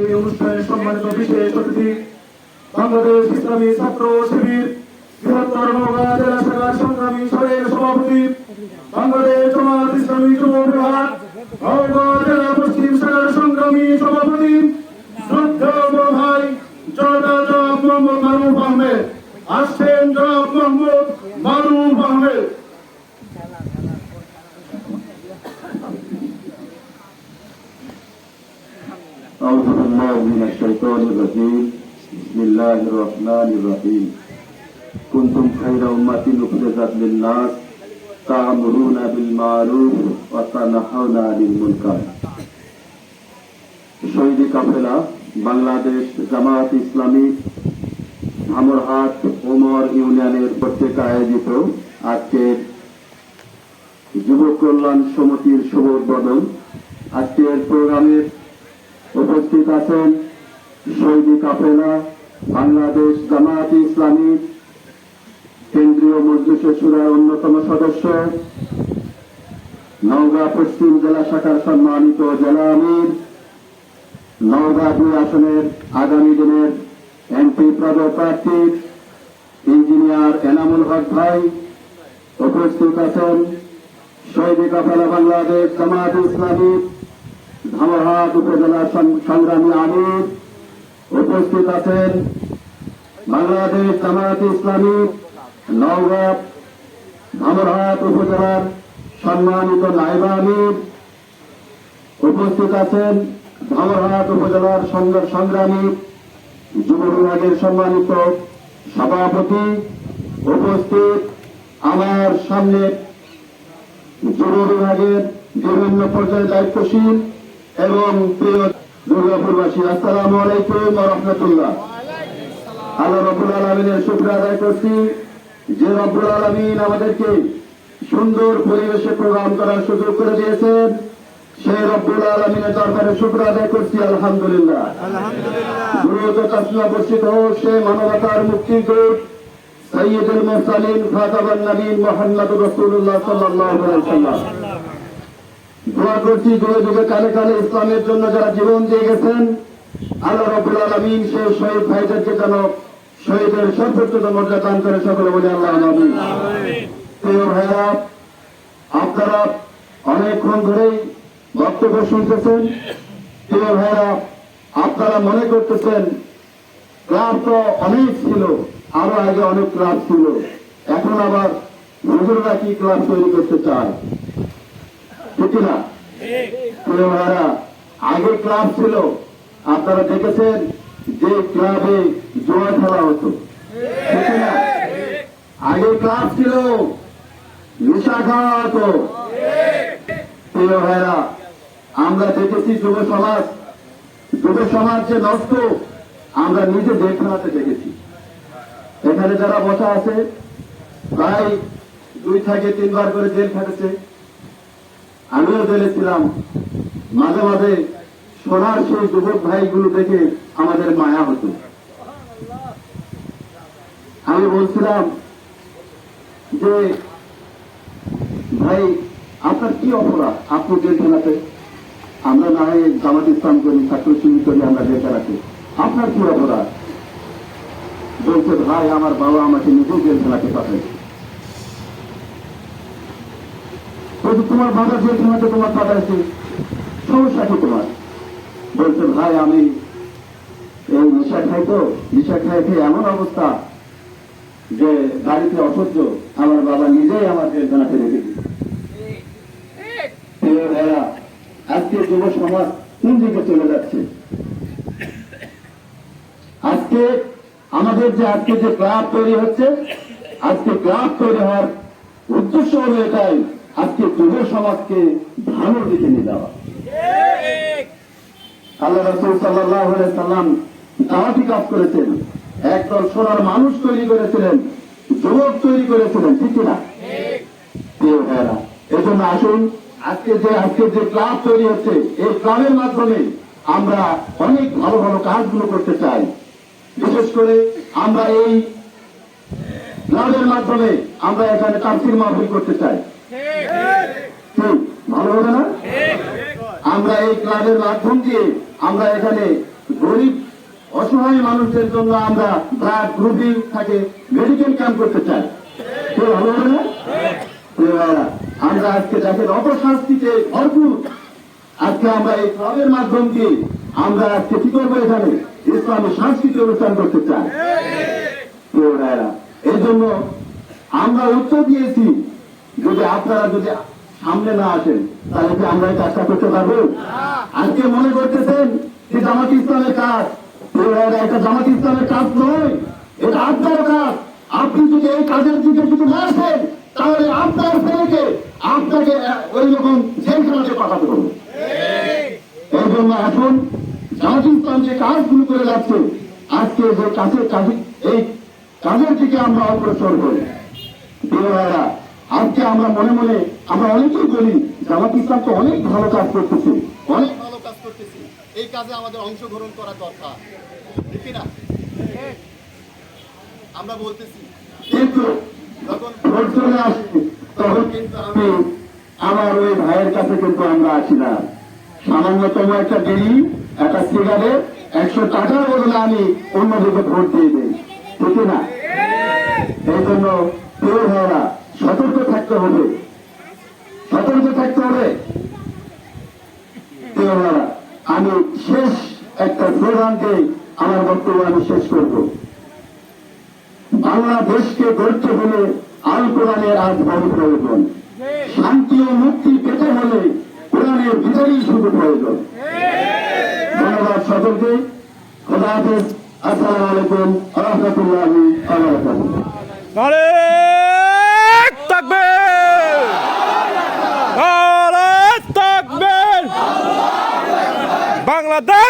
এই অনুষ্ঠানে সম্মানিত বিশেষ অতিথি, বাংলাদেশ ইসলামী ছাত্র শিবির বৃহত্তর নওগাঁ জেলা শাখার সভাপতি, বাংলাদেশ জামাত ইসলামী যুব বিভাগ জেলা পশ্চিম শাখার সংগ্রামী সভাপতি শ্রদ্ধা বড় ভাই জনতা জনাব মোহাম্মদ মারুফ আহমেদ আসছেন জনাব মোহাম্মদ মারুফ আহমেদ أعوذ بالله من الشيطان الرجيم بسم الله الرحمن الرحيم كنتم خير أمة أخرجت للناس تأمرون بالمعروف وتنهون عن المنكر শহীদি কাফেলা বাংলাদেশ জামাত ইসলামী ধামরহাট ওমর ইউনিয়নের কর্তৃক আয়োজিত আজকের যুব কল্যাণ সমিতির শুভ উদ্বোধন আজকের প্রোগ্রামের উপস্থিত আছেন শহীদি কাফেলা, বাংলাদেশ জামায়াত ইসলামী, কেন্দ্রীয় মজলিসে সুরার অন্যতম সদস্য, নওগাঁ পশ্চিম জেলা শাখার সম্মানিত জেলা আমির, নওগাঁ দুই আসনের আগামী দিনের এমপি পদপ্রার্থী, ইঞ্জিনিয়ার এনামুল হক ভাই উপস্থিত আছেন শহীদি কাফেলা বাংলাদেশ জামায়াত ইসলামী ধামরহাট উপজেলার সংগ্রামী আমির উপস্থিত আছেন বাংলাদেশ জামায়াত ইসলামী নওগাঁ ধামরহাট উপজেলার সম্মানিত নাইবা আমির উপস্থিত আছেন ধামরহাট উপজেলার সংগ- সংগ্রামী যুব বিভাগের সম্মানিত সভাপতি উপস্থিত আমার সামনে যুব বিভাগের বিভিন্ন পর্যায়ে দায়িত্বশীল এবং প্রিয় দুর্গাপুরবাসী আসসালামু আলাইকুম রহমতুল্লাহ। আল্লাহ রবুল আলমিনের শুক্র আদায় করছি। যে রব্বুল আলমিন আমাদেরকে সুন্দর পরিবেশে প্রোগ্রাম করার সুযোগ করে দিয়েছেন সেই রব্বুল আলমিনের দরবারে শুক্র আদায় করছি আলহামদুলিল্লাহ। দ্রুত তাসনা বর্ষিত হোক সে মানবতার মুক্তি দূত সৈয়দুল মুরসালিন খাতাবান নবীন মোহাম্মদ রসুল্লাহ সাল্লাল্লাহু আলাইহি সাল্লাম দোয়া করছি যুগে যুগে কালে কালে ইসলামের জন্য যারা জীবন দিয়ে গেছেন, আল্লাহ রবুল আলমিন সেই শহীদ ভাইদেরকে যেন শহীদের সর্বোচ্চ মর্যাদা দান করে সকলে বলে আল্লাহ আলমিন প্রিয় ভাইরা, আপনারা অনেকক্ষণ ধরেই বক্তব্য শুনতেছেন। প্রিয় ভাইরা, আপনারা মনে করতেছেন ক্লাব তো অনেক ছিল, আরও আগে অনেক ক্লাব ছিল। এখন আবার হুজুররা কি ক্লাব তৈরি করতে চায়? ঠিক না? আগে ক্লাব ছিল, আপনারা দেখেছেন যে ক্লাবে জোয়া খেলা হতো। আগে ক্লাব ছিল নেশা খাওয়া হতো। প্রিয় ভাইরা, আমরা দেখেছি যুব সমাজ যুব সমাজ যে নষ্ট, আমরা নিজে দেখতে দেখেছি। এখানে যারা বসা আছে, প্রায় দুই থেকে তিনবার করে জেল খেটেছে। আমিও জেলে ছিলাম মাঝে মাঝে সোনার সেই যুবক ভাইগুলো দেখে আমাদের মায়া হতো। আমি বলছিলাম যে, ভাই, আপনার কি অপরাধ? আপনি জেলখানাতে আমরা না হয় জামাত ইসলাম করি ছাত্র শিবির করি আমরা জেলখানাতে আপনার কি অপরাধ? বলছে, ভাই, আমার বাবা আমাকে নিজেই জেলখানাতে পাঠায়। বলছে, তোমার বাবা জেলখানাতে তোমার পাঠাইছে, সমস্যা কি তোমার? বলছে, ভাই, আমি এই নেশা খাই তো, নেশা খাই খেয়ে এমন অবস্থা যে বাড়িতে অসহ্য, আমার বাবা নিজেই আমার জেলখানাতে রেখে দিয়েছে। আজকে যুব সমাজ কোন দিকে চলে যাচ্ছে? আজকে আমাদের যে, আজকে যে ক্লাব তৈরি হচ্ছে, আজকে ক্লাব তৈরি হওয়ার উদ্দেশ্য হলো এটাই। আজকে যুব সমাজকে ভালো দিকে নিয়ে যাওয়া। আল্লাহ রসুল সাল্লাহ সাল্লাম দাওয়াতি কাজ করেছেন। একদল সোনার মানুষ তৈরি করেছিলেন, যুবক তৈরি করেছিলেন, ঠিক না প্রিয় ভাইয়েরা এই জন্য আসুন, আজকে যে আজকে যে ক্লাব তৈরি হচ্ছে, এই ক্লাবের মাধ্যমে আমরা অনেক ভালো ভালো কাজগুলো করতে চাই। বিশেষ করে আমরা এই ক্লাবের মাধ্যমে আমরা এখানে তাফসির মাহফিল করতে চাই। ভালো হবে না আমরা এই ক্লাবের মাধ্যম দিয়ে আমরা এখানে গরিব, অসহায় মানুষদের জন্য আমরা ব্লাড গ্রুপিং থাকে, মেডিকেল ক্যাম্প করতে চাই। ভালো হবে না? আমরা আজকে দেখেন অপশাস্তিতে ভরপুর, আজকে আমরা এই ক্লাবের মাধ্যম দিয়ে আমরা আজকে কি করব এখানে? ইসলামী সাংস্কৃতিক অনুষ্ঠান করতে চাই। এই জন্য আমরা উত্তর দিয়েছি যদি আপনারা যদি সামনে না আসেন তাহলে কি আমরা এই কাজটা করতে পারব? আজকে মনে করতেছেন যে জামাত ইসলামের কাজ। এটা জামাত ইসলামের কাজ নয় এটা আপনার কাজ। আপনি যদি এই কাজের দিকে যদি না আসেন তাহলে আপনার ছেলেকে আপনাকে ওই রকম জেলখানাতে পাঠাতে হবে। এই জন্য এখন জামাত ইসলাম যে কাজগুলো করে যাচ্ছে আজকে যে কাজের কাজ এই কাজের দিকে আমরা অগ্রসর হই। প্রিয় আজকে আমরা মনে মনে, আমরা অনেকেই বলি, জামাত ইসলাম তো অনেক ভালো কাজ করতেছে। অনেক ভালো কাজ করতেছে। এই কাজে আমাদের অংশগ্রহণ করা দরকার। না আমরা বলতেছি, কিন্তু যখন ভোট চলে আসে তখন কিন্তু আমি আমার ওই ভাইয়ের কাছে কিন্তু আমরা আসি না। সামান্যতম একটা বিড়ি একটা সিগারেট, একশো টাকার বদলে আমি অন্যদিকে ভোট দিয়ে দিই। ঠিক না এই জন্য সতর্ক থাকতে হবে। সতর্ক থাকতে হবে। আমি শেষ একটা দিয়ে আমার বক্তব্য আমি শেষ করব। বাংলাদেশকে গড়তে হলে আল কোরআনের আজ বড় প্রয়োজন। শান্তি ও মুক্তি পেতে হলে কোরআনের ভিতরেই শুধু প্রয়োজন। ধন্যবাদ সকলকে। খোদা হাফেজ। আসসালামু আলাইকুম। রহমতুল্লাহ আবরাকাতুহ